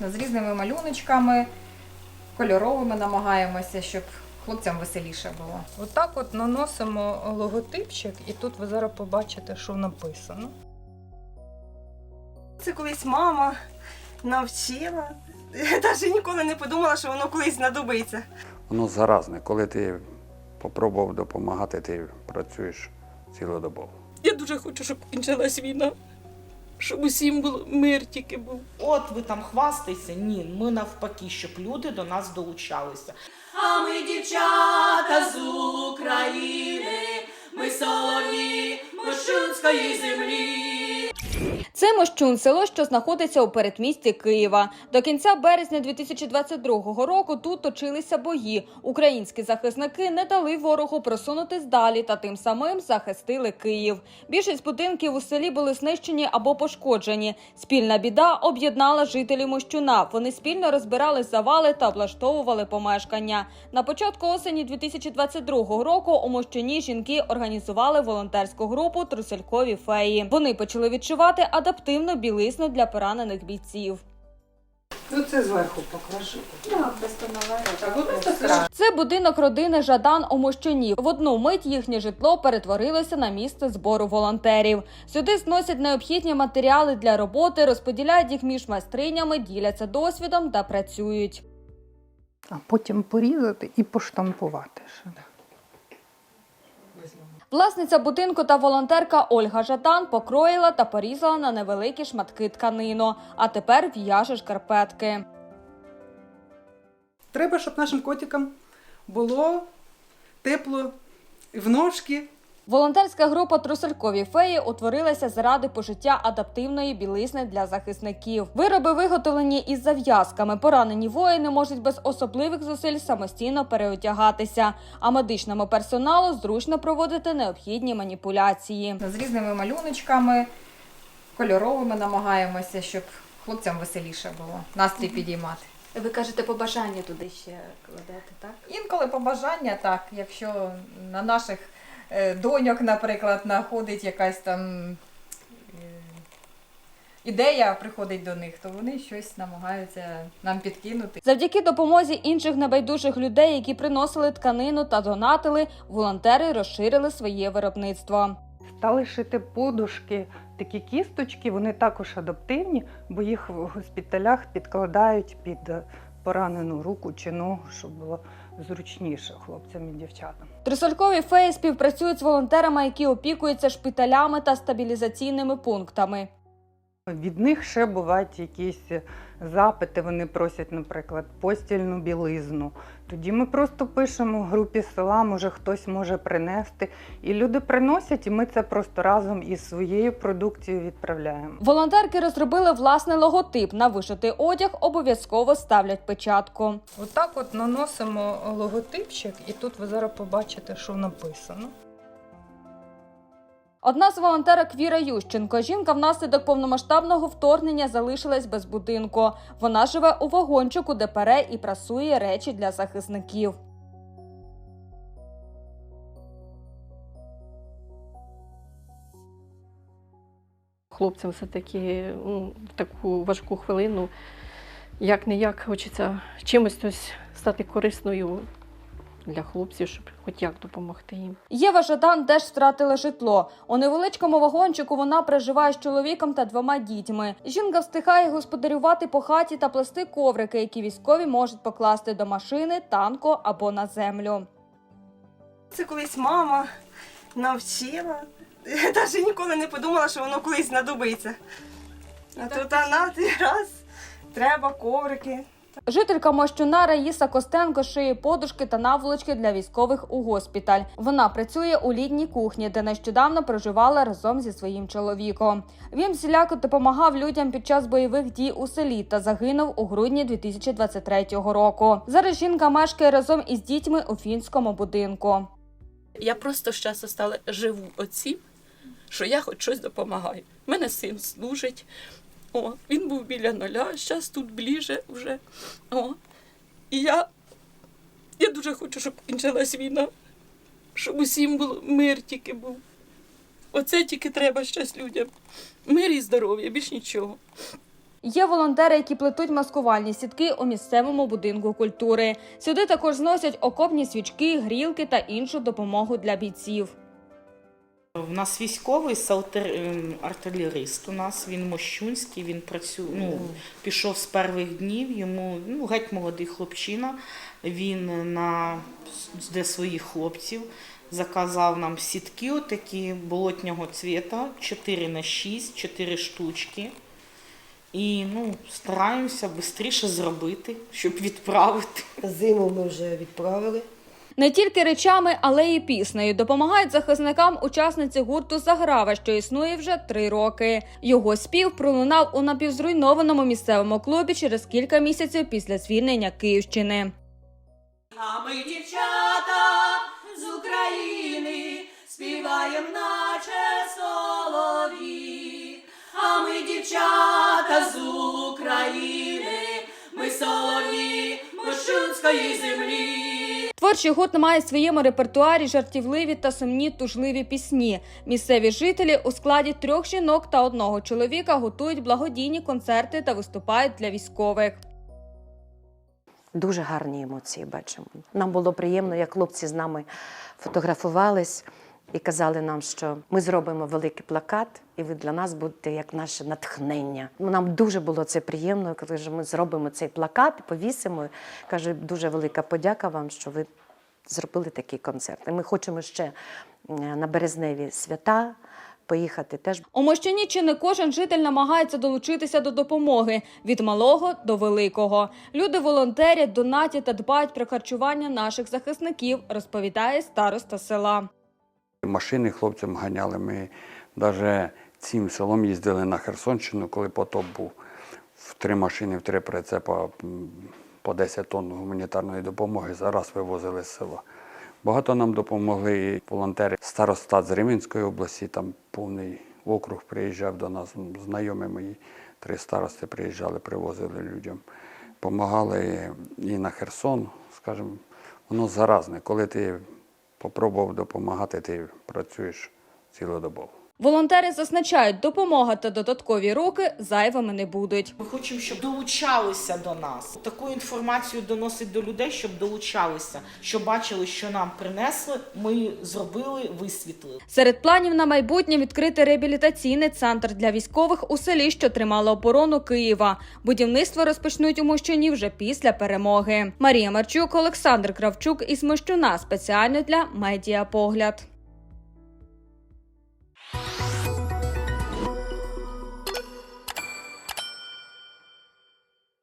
з різними малюночками, кольоровими намагаємося, щоб хлопцям веселіше було. Отак от наносимо логотипчик, і тут ви зараз побачите, що написано. Це колись мама навчила. Я навіть ніколи не подумала, що воно колись знадобиться. Воно заразне. Коли ти попробував допомагати, ти працюєш цілодобово. Я дуже хочу, щоб кінчилась війна, щоб усім було мир тільки був. От ви там хвастайся. Ні, ми навпаки, щоб люди до нас долучалися. А ми дівчата з України, ми солов'ї Мощунської землі. Це Мощун, село, що знаходиться у передмісті Києва. До кінця березня 2022 року тут точилися бої. Українські захисники не дали ворогу просунутись далі та тим самим захистили Київ. Більшість будинків у селі були знищені або пошкоджені. Спільна біда об'єднала жителів Мощуна. Вони спільно розбирали завали та облаштовували помешкання. На початку осені 2022 року у Мощуні жінки організували волонтерську групу Труселькові феї. Вони почали відчувати адаптивну білизну для поранених бійців. Ну це зверху покажу. Це будинок родини Жадан у Мощуні. В одну мить їхнє житло перетворилося на місце збору волонтерів. Сюди зносять необхідні матеріали для роботи, розподіляють їх між майстринями, діляться досвідом та працюють. А потім порізати і поштампувати. ще. Власниця будинку та волонтерка Ольга Жадан покроїла та порізала на невеликі шматки тканину, а тепер в'яже шкарпетки. Треба, щоб нашим котикам було тепло в ножки. Волонтерська група Труселькові феї утворилася заради пожиття адаптивної білизни для захисників. Вироби виготовлені із зав'язками. Поранені воїни можуть без особливих зусиль самостійно переодягатися, а медичному персоналу зручно проводити необхідні маніпуляції. З різними малюночками, кольоровими намагаємося, щоб хлопцям веселіше було, настрій підіймати. Ви кажете, побажання туди ще кладете, так? Інколи побажання так, якщо на наших доньок, наприклад, знаходить якась там е, ідея, приходить до них, то вони щось намагаються нам підкинути. Завдяки допомозі інших небайдужих людей, які приносили тканину та донатили, волонтери розширили своє виробництво. Стали шити подушки, такі кісточки, вони також адаптивні, бо їх в госпіталях підкладають під е, поранену руку чи ногу, щоб було зручніше хлопцям і дівчатам. Трисолькові феї співпрацюють з волонтерами, які опікуються шпиталями та стабілізаційними пунктами. Від них ще бувають якісь запити. Вони просять, наприклад, постільну білизну. Тоді ми просто пишемо в групі села, може хтось може принести. І люди приносять, і ми це просто разом із своєю продукцією відправляємо. Волонтерки розробили власний логотип. На вишитий одяг обов'язково ставлять печатку. Отак от наносимо логотипчик, і тут ви зараз побачите, що написано. Одна з волонтерок Віра Ющенко. Жінка внаслідок повномасштабного вторгнення залишилась без будинку. Вона живе у вагончику, де пере і прасує речі для захисників. хлопцям все-таки ну, в таку важку хвилину, як не як хочеться чимось ось стати корисною для хлопців, щоб хоч як допомогти їм. Єва Жадан теж втратила житло. У невеличкому вагончику вона проживає з чоловіком та двома дітьми. Жінка встигає господарювати по хаті та плести коврики, які військові можуть покласти до машини, танку або на землю. Це колись мама навчила. Я навіть ніколи не подумала, що воно колись знадобиться. А тут вона ти раз, треба коврики. Жителька Мощуна Раїса Костенко шиє подушки та наволочки для військових у госпіталь. Вона працює у літній кухні, де нещодавно проживала разом зі своїм чоловіком. Він всіляко допомагав людям під час бойових дій у селі та загинув у грудні 2023 року. Зараз жінка мешкає разом із дітьми у фінському будинку. Я просто з часу стала живу оцім, що я хоч щось допомагаю. У мене син служить. О, він був біля нуля, зараз тут ближче вже. О. І я, я дуже хочу, щоб кінчилась війна, щоб усім було мир тільки був. Оце тільки треба щас людям. Мир і здоров'я, більш нічого. Є волонтери, які плетуть маскувальні сітки у місцевому будинку культури. Сюди також зносять окопні свічки, грілки та іншу допомогу для бійців. У нас військовий салтер... ем, артилеріст. У нас він мощунський, він працює. Ну, пішов з перших днів. Йому ну, геть молодий хлопчина. Він на де своїх хлопців заказав нам сітки, отакі болотнього цвіта, 4 на 6, 4 штучки. І ну, стараємося швидше зробити, щоб відправити. Зиму ми вже відправили. Не тільки речами, але й піснею допомагають захисникам учасниці гурту Заграва, що існує вже три роки. Його спів пролунав у напівзруйнованому місцевому клубі через кілька місяців після звільнення Київщини. А ми, дівчата з України, співаєм наче солов'ї. А ми, дівчата з України, ми солов'ї Мощунської землі. Творчий гурт має в своєму репертуарі жартівливі та сумні тужливі пісні. Місцеві жителі у складі трьох жінок та одного чоловіка готують благодійні концерти та виступають для військових. Дуже гарні емоції бачимо. Нам було приємно, як хлопці з нами фотографувались і казали нам, що ми зробимо великий плакат, і ви для нас будете як наше натхнення. Нам дуже було це приємно, коли ми зробимо цей плакат, повісимо. Кажу, дуже велика подяка вам, що ви зробили такий концерт. І ми хочемо ще е, на березневі свята поїхати теж У Мощані чи не кожен житель намагається долучитися до допомоги від малого до великого. Люди волонтерять, донатять та дбають про харчування наших захисників, розповідає староста села. Машини хлопцям ганяли. Ми навіть цим селом їздили на Херсонщину, коли потоп був. В три машини, в три прицепа по 10 тонн гуманітарної допомоги зараз вивозили з села. Багато нам допомогли і волонтери. Старостат з Рівненської області, там повний округ приїжджав до нас, знайомі мої, три старости приїжджали, привозили людям. Помагали і на Херсон, скажімо, воно заразне. Коли ти попробував допомагати, ти працюєш цілодобово. Волонтери зазначають, допомога та додаткові руки зайвими не будуть. Ми хочемо, щоб долучалися до нас. Таку інформацію доносить до людей, щоб долучалися, щоб бачили, що нам принесли, ми зробили, висвітлили. Серед планів на майбутнє відкрити реабілітаційний центр для військових у селі, що тримало оборону Києва. Будівництво розпочнуть у Мощуні вже після перемоги. Марія Марчук, Олександр Кравчук із Мощуна спеціально для медіапогляд.